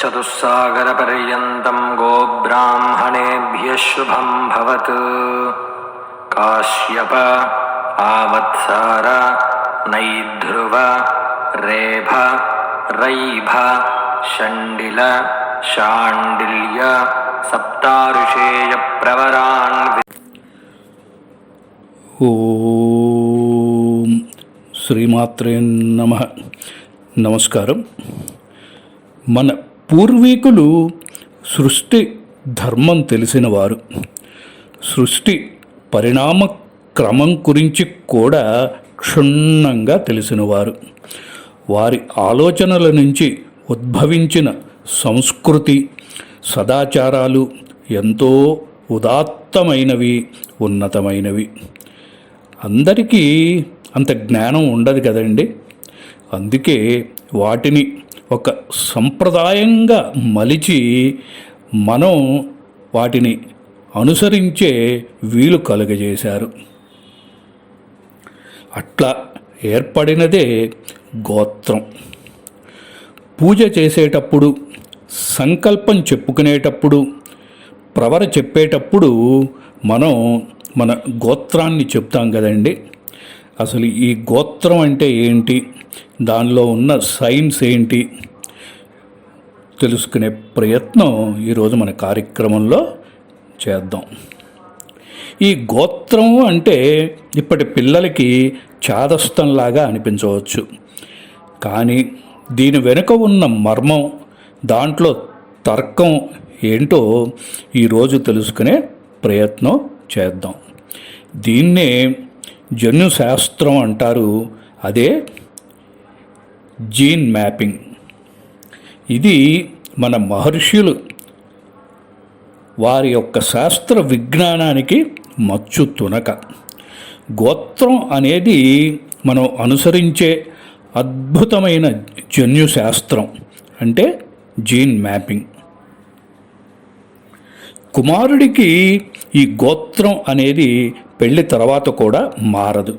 चतुस्सागरपर्यन्तं गोब्राह्मणेभ्यः शुभं भवत् काश्यप आवत्सार नैध्रुव रेभ रैभ षण्डिल शाण्डिल्य सप्ताऋषेयप्रवरान् ॐ श्रीमात्रे नमः नमस्कारं मन పూర్వీకులు సృష్టి ధర్మం తెలిసినవారు. సృష్టి పరిణామ క్రమం గురించి కూడా క్షుణ్ణంగా తెలిసినవారు. వారి ఆలోచనల నుంచి ఉద్భవించిన సంస్కృతి సదాచారాలు ఎంతో ఉదాత్తమైనవి ఉన్నతమైనవి. అందరికీ అంత జ్ఞానం ఉండదు కదండి? అందుకే వాటిని ఒక సంప్రదాయంగా మలిచి మనం వాటిని అనుసరించే వీలు కలుగజేశారు. అట్లా ఏర్పడినదే గోత్రం. పూజ చేసేటప్పుడు సంకల్పం చెప్పుకునేటప్పుడు ప్రవర చెప్పేటప్పుడు మనం మన గోత్రాన్ని చెప్తాం కదండి. అసలు ఈ గోత్రం అంటే ఏంటి? దానిలో ఉన్న సైన్స్ ఏంటి? తెలుసుకునే ప్రయత్నం ఈరోజు మన కార్యక్రమంలో చేద్దాం. ఈ గోత్రం అంటే ఇప్పటి పిల్లలకి చాదస్తంలాగా అనిపించవచ్చు. కానీ దీని వెనుక ఉన్న మర్మం దాంట్లో తర్కం ఏంటో ఈరోజు తెలుసుకునే ప్రయత్నం చేద్దాం. దీన్నే జన్యు శాస్త్రం అంటారు. అదే జీన్ మ్యాపింగ్. ఇది మన మహర్షులు వారి యొక్క శాస్త్ర విజ్ఞానానికి మచ్చు తునక. గోత్రం అనేది మనం అనుసరించే అద్భుతమైన జన్యు శాస్త్రం అంటే జీన్ మ్యాపింగ్. కుమారుడికి ఈ గోత్రం అనేది పెళ్ళి తర్వాత కూడా మారదు.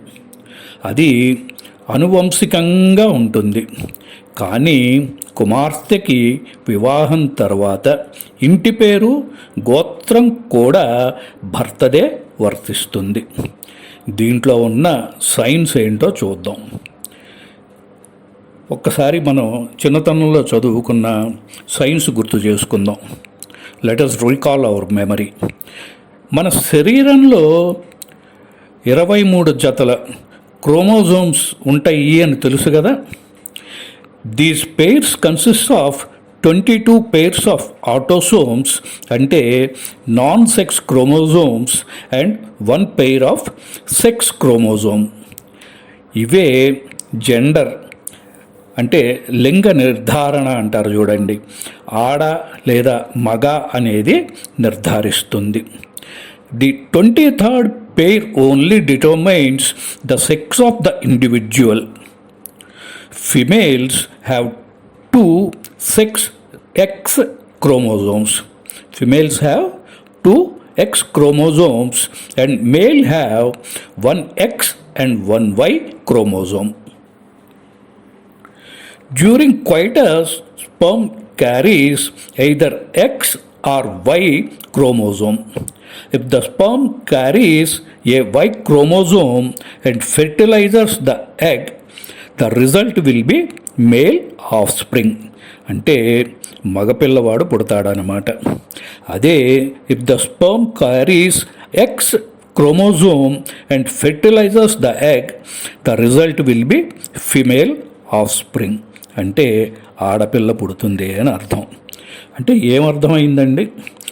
అది అనువంశికంగా ఉంటుంది. కానీ కుమార్తెకి వివాహం తర్వాత ఇంటి పేరు గోత్రం కూడా భర్తదే వర్తిస్తుంది. దీంట్లో ఉన్న సైన్స్ ఏంటో చూద్దాం. ఒక్కసారి మనం చిన్నతనంలో చదువుకున్న సైన్స్ గుర్తు చేసుకుందాం. Let us recall our memory మన శరీరంలో ఇరవై మూడు జతల క్రోమోజోమ్స్ ఉంటాయి అని తెలుసు కదా? These pairs consist of twenty two pairs of autosomes అంటే non sex chromosomes and one pair of sex chromosome ఇవే జెండర్ అంటే లింగ నిర్ధారణ అంటారు చూడండి. ఆడ లేదా మగ అనేది నిర్ధారిస్తుంది. The twenty third pair only determines the sex of the individual. Females have two sex X chromosomes. Females have two X chromosomes and male have one X and one Y chromosome. During coitus, sperm carries either X or Y chromosome if the sperm carries a y chromosome and fertilizes the egg result will be male offspring అంటే మగపిల్లవాడు పుడతాడనమాట అదే if the sperm carries X chromosome and fertilizers the egg the result will be female offspring అంటే ఆడపిల్ల పుడుతుంది అని అర్థం. అంటే ఏమర్థమైందండి?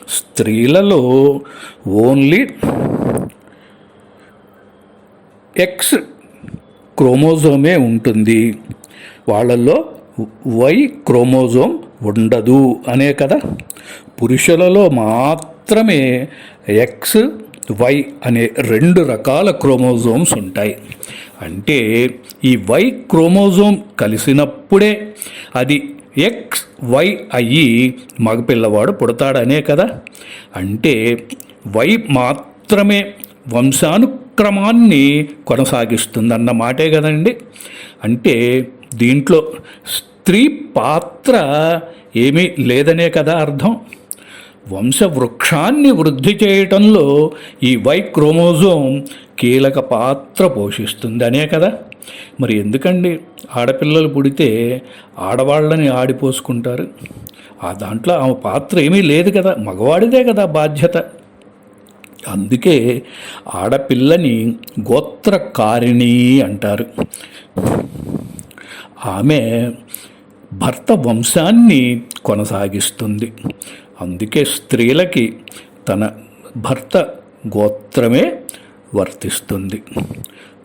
స్త్రీలలో ఓన్లీ ఎక్స్ క్రోమోజోమే ఉంటుంది. వాళ్ళల్లో వై క్రోమోజోమ్ ఉండదు అనే కదా. పురుషులలో మాత్రమే ఎక్స్ వై అనే రెండు రకాల క్రోమోజోమ్స్ ఉంటాయి. అంటే ఈ వై క్రోమోజోమ్ కలిసినప్పుడే అది ఎక్స్ వై అయ్యి మగపిల్లవాడు పుడతాడనే కదా? అంటే వై మాత్రమే వంశానుక్రమాన్ని కొనసాగిస్తుందన్న మాటే కదండి. అంటే దీంట్లో స్త్రీ పాత్ర ఏమీ లేదనే కదా అర్థం. వంశవృక్షాన్ని వృద్ధి చేయటంలో ఈ వై క్రోమోజోమ్ కీలక పాత్ర పోషిస్తుంది అనే కదా. మరి ఎందుకండి ఆడపిల్లలు పుడితే ఆడవాళ్ళని ఆడిపోసుకుంటారు? ఆ దాంట్లో ఆమె పాత్ర ఏమీ లేదు కదా మగవాడిదే కదా బాధ్యత. అందుకే ఆడపిల్లని గోత్రకారిణి అంటారు. ఆమె భర్త వంశాన్ని కొనసాగిస్తుంది. అందుకే స్త్రీలకి తన భర్త గోత్రమే వర్తిస్తుంది.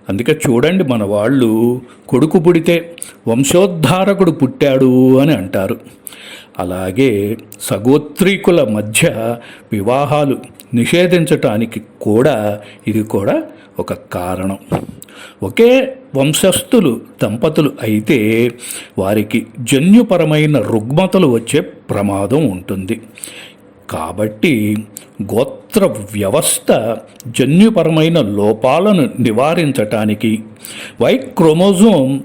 అందుకే చూడండి మన వాళ్ళు కొడుకు పుడితే వంశోద్ధారకుడు పుట్టాడు అని అంటారు. అలాగే సగోత్రీకుల మధ్య వివాహాలు నిషేధించటానికి కూడా ఇది కూడా ఒక కారణం. ఒకే వంశస్థులు దంపతులు అయితే వారికి జన్యుపరమైన రుగ్మతలు వచ్చే ప్రమాదం ఉంటుంది. కాబట్టి గోత్ర వ్యవస్థ జన్యుపరమైన లోపాలను నివారించటానికి వై క్రోమోజోమ్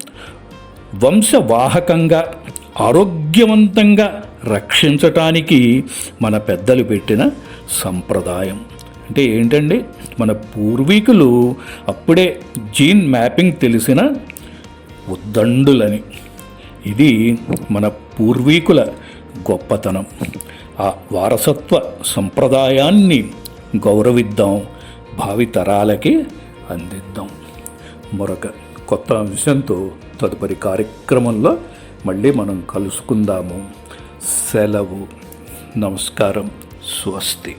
వంశవాహకంగా ఆరోగ్యవంతంగా రక్షించటానికి మన పెద్దలు పెట్టిన సంప్రదాయం. అంటే ఏంటండి? మన పూర్వీకులు అప్పుడే జీన్ మ్యాపింగ్ తెలిసిన ఉద్దండులని. ఇది మన పూర్వీకుల గొప్పతనం. ఆ వారసత్వ సంప్రదాయాన్ని గౌరవిద్దాం భావితరాలకి అందిద్దాం. మరొక కొత్త అంశంతో తదుపరి కార్యక్రమంలో మళ్ళీ మనం కలుసుకుందాము. సెలవు. నమస్కారం. స్వస్తి.